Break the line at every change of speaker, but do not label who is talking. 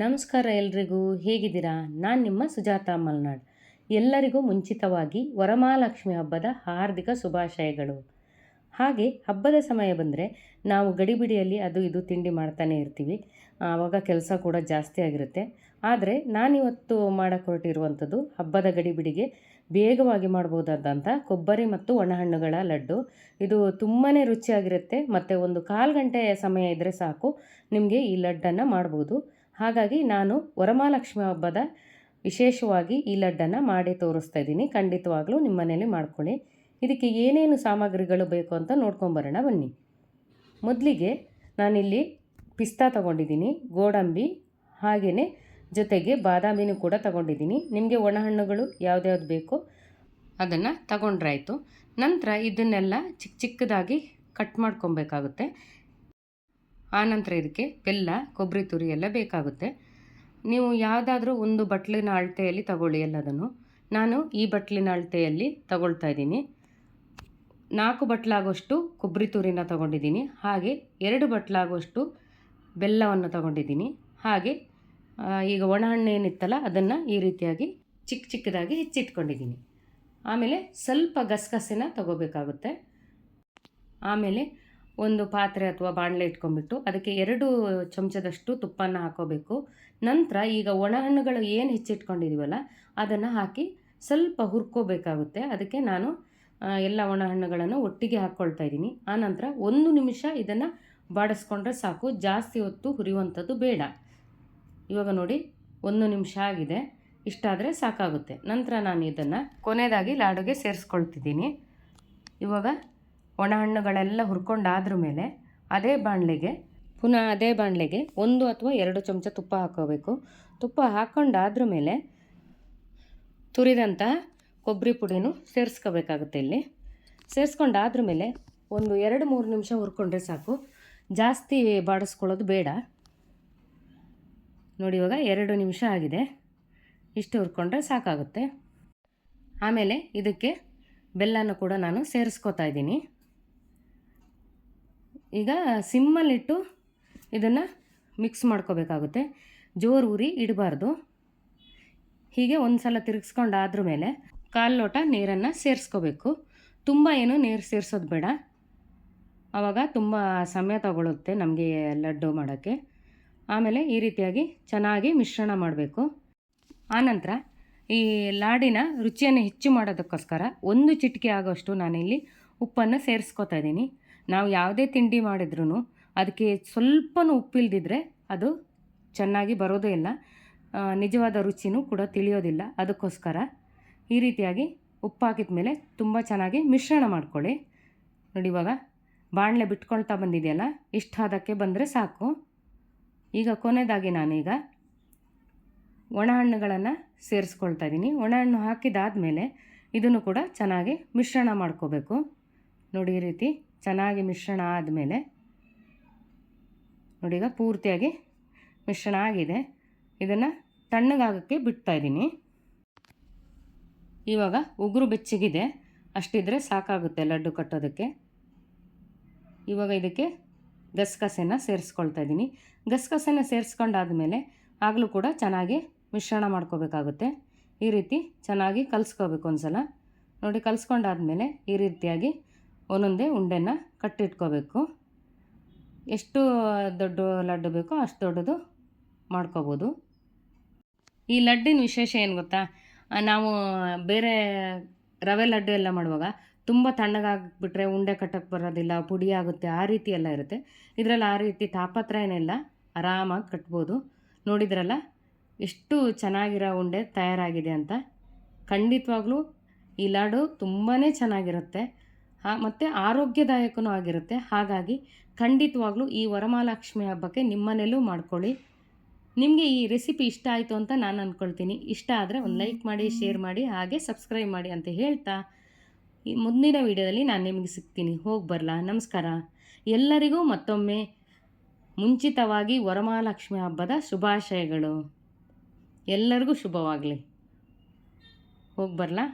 ನಮಸ್ಕಾರ ಎಲ್ರಿಗೂ, ಹೇಗಿದ್ದೀರಾ? ನಾನು ನಿಮ್ಮ ಸುಜಾತ ಮಲ್ನಾಡ್. ಎಲ್ಲರಿಗೂ ಮುಂಚಿತವಾಗಿ ವರಮಹಾಲಕ್ಷ್ಮಿ ಹಬ್ಬದ ಹಾರ್ದಿಕ ಶುಭಾಶಯಗಳು. ಹಾಗೆ ಹಬ್ಬದ ಸಮಯ ಬಂದರೆ ನಾವು ಗಡಿಬಿಡಿಯಲ್ಲಿ ಅದು ಇದು ತಿಂಡಿ ಮಾಡ್ತಾನೆ ಇರ್ತೀವಿ. ಆವಾಗ ಕೆಲಸ ಕೂಡ ಜಾಸ್ತಿ ಆಗಿರುತ್ತೆ. ಆದರೆ ನಾನಿವತ್ತು ಮಾಡಕ್ಕೆ ಹೊರಟಿರುವಂಥದ್ದು ಹಬ್ಬದ ಗಡಿಬಿಡಿಗೆ ಬೇಗವಾಗಿ ಮಾಡ್ಬೋದಾದಂಥ ಕೊಬ್ಬರಿ ಮತ್ತು ಒಣಹಣ್ಣುಗಳ ಲಡ್ಡು. ಇದು ತುಂಬಾ ರುಚಿಯಾಗಿರುತ್ತೆ. ಮತ್ತು ಒಂದು ಕಾಲು ಗಂಟೆ ಸಮಯ ಇದ್ದರೆ ಸಾಕು, ನಿಮಗೆ ಈ ಲಡ್ಡನ್ನು ಮಾಡ್ಬೋದು. ಹಾಗಾಗಿ ನಾನು ವರಮಹಾಲಕ್ಷ್ಮಿ ಹಬ್ಬದ ವಿಶೇಷವಾಗಿ ಈ ಲಡ್ಡನ್ನು ಮಾಡಿ ತೋರಿಸ್ತಾ ಇದ್ದೀನಿ. ಖಂಡಿತವಾಗ್ಲೂ ನಿಮ್ಮ ಮನೇಲಿ ಮಾಡ್ಕೊಳ್ಳಿ. ಇದಕ್ಕೆ ಏನೇನು ಸಾಮಗ್ರಿಗಳು ಬೇಕು ಅಂತ ನೋಡ್ಕೊಂಬರೋಣ ಬನ್ನಿ. ಮೊದಲಿಗೆ ನಾನಿಲ್ಲಿ ಪಿಸ್ತಾ ತೊಗೊಂಡಿದ್ದೀನಿ, ಗೋಡಂಬಿ ಹಾಗೆಯೇ ಜೊತೆಗೆ ಬಾದಾಮಿನೂ ಕೂಡ ತಗೊಂಡಿದ್ದೀನಿ. ನಿಮಗೆ ಒಣಹಣ್ಣುಗಳು ಯಾವ್ದ್ಯಾವ್ದು ಬೇಕೋ ಅದನ್ನು ತಗೊಂಡ್ರಾಯಿತು. ನಂತರ ಇದನ್ನೆಲ್ಲ ಚಿಕ್ಕ ಚಿಕ್ಕದಾಗಿ ಕಟ್ ಮಾಡ್ಕೊಬೇಕಾಗುತ್ತೆ. ಆನಂತರ ಇದಕ್ಕೆ ಬೆಲ್ಲ, ಕೊಬ್ಬರಿ ತುರಿ ಎಲ್ಲ ಬೇಕಾಗುತ್ತೆ. ನೀವು ಯಾವುದಾದ್ರೂ ಒಂದು ಬಟ್ಲಿನ ಅಳತೆಯಲ್ಲಿ ತಗೊಳ್ಳಿ ಎಲ್ಲದನ್ನು. ನಾನು ಈ ಬಟ್ಲಿನ ಅಳತೆಯಲ್ಲಿ ತಗೊಳ್ತಾ ಇದ್ದೀನಿ. ನಾಲ್ಕು ಬಟ್ಲಾಗುವಷ್ಟು ಕೊಬ್ಬರಿ ತುರಿನ ತಗೊಂಡಿದ್ದೀನಿ. ಹಾಗೆ ಎರಡು ಬಟ್ಲಾಗುವಷ್ಟು ಬೆಲ್ಲವನ್ನು ತಗೊಂಡಿದ್ದೀನಿ. ಹಾಗೆ ಈಗ ಈಗ ಒಣಹಣ್ಣು ಏನಿತ್ತಲ್ಲ, ಅದನ್ನು ಈ ರೀತಿಯಾಗಿ ಚಿಕ್ಕ ಚಿಕ್ಕದಾಗಿ ಹೆಚ್ಚಿಟ್ಕೊಂಡಿದ್ದೀನಿ. ಆಮೇಲೆ ಸ್ವಲ್ಪ ಗಸಗಸೆನ ತಗೋಬೇಕಾಗುತ್ತೆ. ಆಮೇಲೆ ಒಂದು ಪಾತ್ರೆ ಅಥವಾ ಬಾಣಲೆ ಇಟ್ಕೊಂಡ್ಬಿಟ್ಟು ಅದಕ್ಕೆ ಎರಡು ಚಮಚದಷ್ಟು ತುಪ್ಪನ ಹಾಕೋಬೇಕು. ನಂತರ ಈಗ ಒಣಹಣ್ಣುಗಳು ಏನು ಹೆಚ್ಚಿಟ್ಕೊಂಡಿದ್ದೀವಲ್ಲ ಅದನ್ನು ಹಾಕಿ ಸ್ವಲ್ಪ ಹುರ್ಕೋಬೇಕಾಗುತ್ತೆ. ಅದಕ್ಕೆ ನಾನು ಎಲ್ಲ ಎಲ್ಲ ಒಣಹಣ್ಣುಗಳನ್ನು ಒಟ್ಟಿಗೆ ಹಾಕ್ಕೊಳ್ತಾ ಇದ್ದೀನಿ. ಆನಂತರ ಒಂದು ನಿಮಿಷ ಇದನ್ನು ಬಾಡಿಸ್ಕೊಂಡ್ರೆ ಸಾಕು. ಜಾಸ್ತಿ ಹೊತ್ತು ಹುರಿಯುವಂಥದ್ದು ಬೇಡ. ಇವಾಗ ನೋಡಿ, ಒಂದು ನಿಮಿಷ ಆಗಿದೆ. ಇಷ್ಟಾದರೆ ಸಾಕಾಗುತ್ತೆ. ನಂತರ ನಾನು ಇದನ್ನು ಕೊನೆಯದಾಗಿ ಲಾಡುಗೆ ಸೇರಿಸ್ಕೊಳ್ತಿದ್ದೀನಿ. ಇವಾಗ ಒಣಹಣ್ಣುಗಳೆಲ್ಲ ಹುರ್ಕೊಂಡಾದ್ರ ಮೇಲೆ ಅದೇ ಬಾಣಲೆಗೆ, ಪುನಃ ಅದೇ ಬಾಣಲೆಗೆ ಒಂದು ಅಥವಾ ಎರಡು ಚಮಚ ತುಪ್ಪ ಹಾಕೋಬೇಕು. ತುಪ್ಪ ಹಾಕ್ಕೊಂಡಾದ್ರ ಮೇಲೆ ತುರಿದಂತಹ ಕೊಬ್ಬರಿ ಪುಡಿನೂ ಸೇರಿಸ್ಕೋಬೇಕಾಗುತ್ತೆ ಇಲ್ಲಿ. ಸೇರಿಸ್ಕೊಂಡಾದ್ರ ಮೇಲೆ ಒಂದು ಎರಡು ಮೂರು ನಿಮಿಷ ಹುರ್ಕೊಂಡ್ರೆ ಸಾಕು. ಜಾಸ್ತಿ ಬಾಡಿಸ್ಕೊಳ್ಳೋದು ಬೇಡ. ನೋಡಿ, ಇವಾಗ ಎರಡು ನಿಮಿಷ ಆಗಿದೆ. ಇಷ್ಟು ಹುರ್ಕೊಂಡ್ರೆ ಸಾಕಾಗುತ್ತೆ. ಆಮೇಲೆ ಇದಕ್ಕೆ ಬೆಲ್ಲನೂ ಕೂಡ ನಾನು ಸೇರಿಸ್ಕೋತಾ ಇದ್ದೀನಿ. ಈಗ ಸಿಮ್ಮಲ್ಲಿಟ್ಟು ಇದನ್ನು ಮಿಕ್ಸ್ ಮಾಡ್ಕೋಬೇಕಾಗುತ್ತೆ. ಜೋರು ಉರಿ ಇಡಬಾರ್ದು. ಹೀಗೆ ಒಂದು ಸಲ ತಿರುಗಿಸ್ಕೊಂಡಾದ್ರ ಮೇಲೆ ಕಾಲು ಲೋಟ ನೀರನ್ನು ಸೇರಿಸ್ಕೋಬೇಕು. ತುಂಬ ಏನು ನೀರು ಸೇರಿಸೋದು ಬೇಡ. ಆವಾಗ ತುಂಬ ಸಮಯ ತಗೊಳ್ಳುತ್ತೆ ನಮಗೆ ಲಡ್ಡು ಮಾಡೋಕ್ಕೆ. ಆಮೇಲೆ ಈ ರೀತಿಯಾಗಿ ಚೆನ್ನಾಗಿ ಮಿಶ್ರಣ ಮಾಡಬೇಕು. ಆನಂತರ ಈ ಲಾಡಿನ ರುಚಿಯನ್ನು ಹೆಚ್ಚು ಮಾಡೋದಕ್ಕೋಸ್ಕರ ಒಂದು ಚಿಟಿಕೆ ಆಗೋಷ್ಟು ನಾನಿಲ್ಲಿ ಉಪ್ಪನ್ನು ಸೇರಿಸ್ಕೋತಾ ಇದ್ದೀನಿ. ನಾವು ಯಾವುದೇ ತಿಂಡಿ ಮಾಡಿದ್ರೂ ಅದಕ್ಕೆ ಸ್ವಲ್ಪನೂ ಉಪ್ಪಿಲ್ದಿದ್ರೆ ಅದು ಚೆನ್ನಾಗಿ ಬರೋದೇ ಇಲ್ಲ. ನಿಜವಾದ ರುಚಿನೂ ಕೂಡ ತಿಳಿಯೋದಿಲ್ಲ. ಅದಕ್ಕೋಸ್ಕರ ಈ ರೀತಿಯಾಗಿ ಉಪ್ಪು ಹಾಕಿದ ಮೇಲೆ ತುಂಬ ಚೆನ್ನಾಗಿ ಮಿಶ್ರಣ ಮಾಡ್ಕೊಳ್ಳಿ. ನೋಡಿ ಇವಾಗ ಬಾಣಲೆ ಬಿಟ್ಕೊಳ್ತಾ ಬಂದಿದೆಯಲ್ಲ ಇಷ್ಟು ಹಾದಕ್ಕೆ ಬಂದರೆ ಸಾಕು. ಈಗ ಕೊನೆಯದಾಗಿ ನಾನೀಗ ಒಣಹಣ್ಣುಗಳನ್ನು ಸೇರಿಸ್ಕೊಳ್ತಾ ಇದ್ದೀನಿ ಒಣಹಣ್ಣು ಹಾಕಿದಾದಮೇಲೆ ಇದನ್ನು ಕೂಡ ಚೆನ್ನಾಗಿ ಮಿಶ್ರಣ ಮಾಡ್ಕೋಬೇಕು. ನೋಡಿ ಈ ರೀತಿ ಚೆನ್ನಾಗಿ ಮಿಶ್ರಣ ಆದಮೇಲೆ ನೋಡಿ ಈಗ ಪೂರ್ತಿಯಾಗಿ ಮಿಶ್ರಣ ಆಗಿದೆ. ಇದನ್ನು ತಣ್ಣಗಾಗೋಕ್ಕೆ ಬಿಡ್ತಾ ಇದ್ದೀನಿ. ಇವಾಗ ಉಗುರು ಬೆಚ್ಚಗಿದೆ ಅಷ್ಟಿದ್ರೆ ಸಾಕಾಗುತ್ತೆ ಲಡ್ಡು ಕಟ್ಟೋದಕ್ಕೆ. ಇವಾಗ ಇದಕ್ಕೆ ಗಸಗಸೆನ ಸೇರಿಸ್ಕೊಳ್ತಾ ಇದ್ದೀನಿ. ಗಸಗಸೆನ ಸೇರಿಸ್ಕೊಂಡಾದ್ಮೇಲೆ ಆಗಲೂ ಕೂಡ ಚೆನ್ನಾಗಿ ಮಿಶ್ರಣ ಮಾಡ್ಕೋಬೇಕಾಗುತ್ತೆ. ಈ ರೀತಿ ಚೆನ್ನಾಗಿ ಕಲಿಸ್ಕೋಬೇಕು ಒಂದ್ಸಲ. ನೋಡಿ ಕಲಿಸ್ಕೊಂಡಾದ್ಮೇಲೆ ಈ ರೀತಿಯಾಗಿ ಒಂದೊಂದೇ ಉಂಡೆನ ಕಟ್ಟಿಟ್ಕೋಬೇಕು. ಎಷ್ಟು ದೊಡ್ಡ ಲಡ್ಡು ಬೇಕೋ ಅಷ್ಟು ದೊಡ್ಡದು ಮಾಡ್ಕೋಬೋದು. ಈ ಲಡ್ಡಿನ ವಿಶೇಷ ಏನು ಗೊತ್ತಾ? ನಾವು ಬೇರೆ ರವೆ ಲಡ್ಡು ಎಲ್ಲ ಮಾಡುವಾಗ ತುಂಬ ತಣ್ಣಗಾಗ್ಬಿಟ್ರೆ ಉಂಡೆ ಕಟ್ಟಕ್ಕೆ ಬರೋದಿಲ್ಲ, ಪುಡಿ ಆಗುತ್ತೆ, ಆ ರೀತಿ ಎಲ್ಲ ಇರುತ್ತೆ. ಇದರಲ್ಲಿ ಆ ರೀತಿ ತಾಪತ್ರ ಏನಿಲ್ಲ ಆರಾಮಾಗಿ ಕಟ್ಬೋದು. ನೋಡಿದ್ರಲ್ಲ, ಎಷ್ಟು ಚೆನ್ನಾಗಿರೋ ಉಂಡೆ ತಯಾರಾಗಿದೆ ಅಂತ. ಖಂಡಿತವಾಗ್ಲೂ ಈ ಲಾಡು ತುಂಬಾ ಚೆನ್ನಾಗಿರುತ್ತೆ. ಮತ್ತು ಆರೋಗ್ಯದಾಯಕನೂ ಆಗಿರುತ್ತೆ. ಹಾಗಾಗಿ ಖಂಡಿತವಾಗ್ಲೂ ಈ ವರಮಹಾಲಕ್ಷ್ಮಿ ಹಬ್ಬಕ್ಕೆ ನಿಮ್ಮನೇಲೂ ಮಾಡ್ಕೊಳ್ಳಿ. ನಿಮಗೆ ಈ ರೆಸಿಪಿ ಇಷ್ಟ ಆಯಿತು ಅಂತ ನಾನು ಅಂದ್ಕೊಳ್ತೀನಿ ಇಷ್ಟ ಆದರೆ ಒಂದು ಲೈಕ್ ಮಾಡಿ ಶೇರ್ ಮಾಡಿ ಹಾಗೆ ಸಬ್ಸ್ಕ್ರೈಬ್ ಮಾಡಿ ಅಂತ ಹೇಳ್ತಾ ಈ ಮುಂದಿನ ವಿಡಿಯೋದಲ್ಲಿ ನಾನು ನಿಮಗೆ ಸಿಗ್ತೀನಿ. ಹೋಗಿ ಬರಲಾ. ನಮಸ್ಕಾರ. ಎಲ್ಲರಿಗೂ ಮತ್ತೊಮ್ಮೆ ಮುಂಚಿತವಾಗಿ ವರಮಹಾಲಕ್ಷ್ಮಿ ಹಬ್ಬದ ಶುಭಾಶಯಗಳು. ಎಲ್ಲರಿಗೂ ಶುಭವಾಗಲಿ. ಹೋಗಿ ಬರಲಾ?